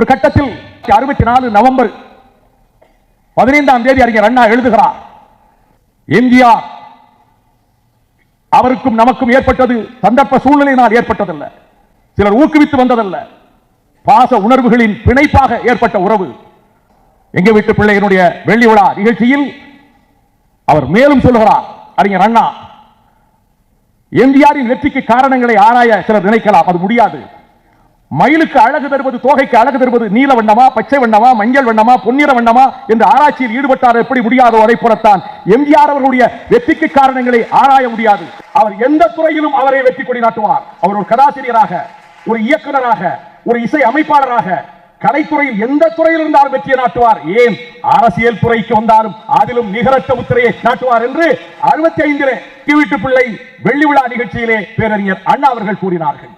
ஒரு கட்டத்தில் அறுபத்தி நாலு நவம்பர் பதினைந்தாம் தேதி அறிஞர் அண்ணா எழுதுகிறார். இந்தியா அவருக்கும் நமக்கும் ஏற்பட்டது சந்தர்ப்ப சூழ்நிலையினால் ஏற்பட்டதல்ல. சிலர் ஊக்குவித்து வந்ததல்ல. பாச உணர்வுகளின் பிணைப்பாக ஏற்பட்ட உறவு. எங்க வீட்டு பிள்ளையினுடைய வெள்ளி விழா நிகழ்ச்சியில் அவர் மேலும் சொல்லுகிறார் அறிஞர் அண்ணா எம்ஜிஆரின் வெற்றிக்கு காரணங்களை ஆராய சிலர் நினைக்கலாம். அது முடியாது. மயிலுக்கு அழகு தருவது தோகைக்கு அழகு தருவது நீல வண்ணமா பச்சை வண்ணமா மஞ்சள் வண்ணமா பொன்னிற வண்ணமா என்று ஆராய்ச்சியில் ஈடுபட்டார் எப்படி முடியாதோ அதை போலத்தான் எம்ஜிஆர் அவர்களுடைய வெற்றிக்கு காரணங்களை ஆராய முடியாது. அவர் எந்த துறையிலும் அவரை வெற்றி கொடி நாட்டுவார். அவர் ஒரு கதாசிரியராக ஒரு இயக்குநராக ஒரு இசை அமைப்பாளராக கலைத்துறையில் எந்த துறையில் இருந்தாலும் வெற்றியை நாட்டுவார். ஏன்? அரசியல் துறைக்கு வந்தாலும் அதிலும் நிகரற்ற முத்திரையை நாட்டுவார் என்று அறுபத்தி ஐந்திலே வீட்டு பிள்ளை வெள்ளி விழா நிகழ்ச்சியிலே பேரறிஞர் அண்ணா அவர்கள் கூறினார்கள்.